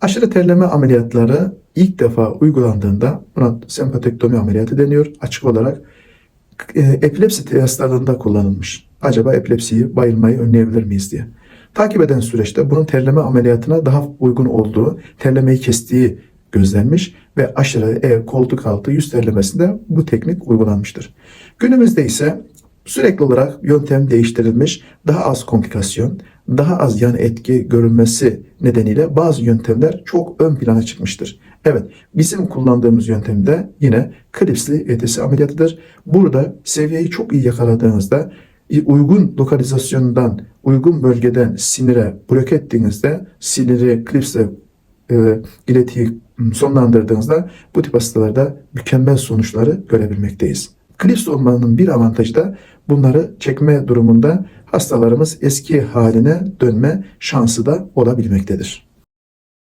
Aşırı terleme ameliyatları ilk defa uygulandığında buna sempatektomi ameliyatı deniyor. Açık olarak e, epilepsi hastalarında kullanılmış. Acaba epilepsiyi, bayılmayı önleyebilir miyiz diye. Takip eden süreçte bunun terleme ameliyatına daha uygun olduğu, terlemeyi kestiği gözlenmiş ve aşırı ev, koltuk altı, yüz terlemesinde bu teknik uygulanmıştır. Günümüzde ise sürekli olarak yöntem değiştirilmiş, daha az komplikasyon, daha az yan etki görülmesi nedeniyle bazı yöntemler çok ön plana çıkmıştır. Evet, bizim kullandığımız yöntemde yine klipsli ETS ameliyatıdır. Burada seviyeyi çok iyi yakaladığınızda uygun lokalizasyondan, uygun bölgeden sinire bloke ettiğinizde siniri klipsle e, iletiyi sonlandırdığınızda bu tip hastalarda mükemmel sonuçları görebilmekteyiz. Klips olmanın bir avantajı da bunları çekme durumunda hastalarımız eski haline dönme şansı da olabilmektedir.